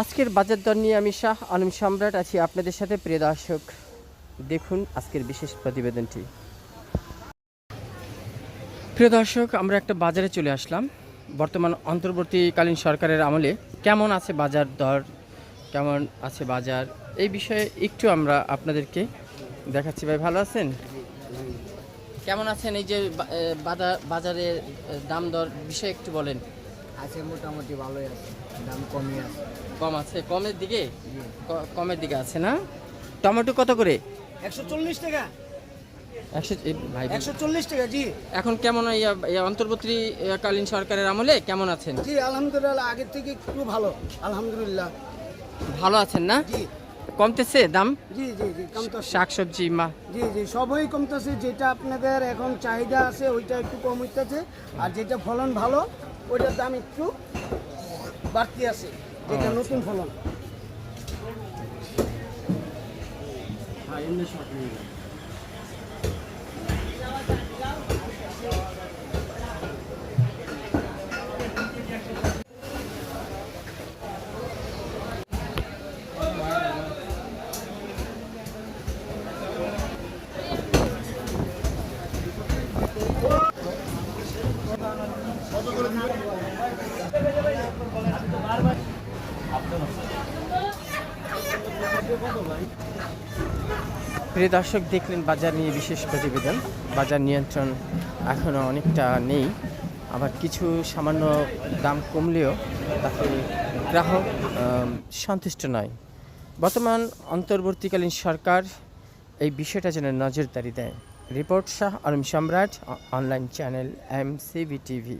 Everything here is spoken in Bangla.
আজকের বাজার দর নিয়ে আমি শাহ আলম সম্রাট আছি আপনাদের সাথে, প্রিয় দর্শক। দেখুন আজকের বিশেষ প্রতিবেদনটি। প্রিয় দর্শক, আমরা একটা বাজারে চলে আসলাম। বর্তমান অন্তর্বর্তীকালীন সরকারের আমলে কেমন আছে বাজার দর? কেমন আছে বাজার? এই বিষয়ে একটু আমরা আপনাদেরকে দেখাচ্ছি। ভাই, ভালো আছেন? কেমন আছেন এই যে বাজার বাজারের দাম দর বিষয়ে একটু বলেন। আছে মোটামুটি ভালোই আছে। দাম কমই আছে। কম আছে কমের দিকে? কমের দিকে আছে না? টমেটো কত করে? একশো চল্লিশ টাকা। টাকা জি। এখন কেমন অন্তর্বর্তীকালীন সরকারের আমলে কেমন আছেন? জি আলহামদুলিল্লাহ আগের থেকে একটু ভালো আলহামদুলিল্লাহ। ভালো আছেন না? জি। কমতেছে দাম? জি জি জি শাকসবজি মা। জি জি সবই কমতেছে যেটা আপনাদের এখন চাহিদা আছে ওইটা একটু কম হইতেছে আর যেটা ফলন ভালো ওইটার দাম একটু বাড়তি আছে যেটা নতুন ফলন। প্রিয় দর্শক, দেখলেন বাজার নিয়ে বিশেষ প্রতিবেদন। বাজার নিয়ন্ত্রণ এখনও অনেকটা নেই। আবার কিছু সামান্য দাম কমলেও তাতে গ্রাহক সন্তুষ্ট নয়। বর্তমান অন্তর্বর্তীকালীন সরকার এই বিষয়টা যেন নজরদারি দেয়। Report Shah Alam Samrat online channel M CB TV.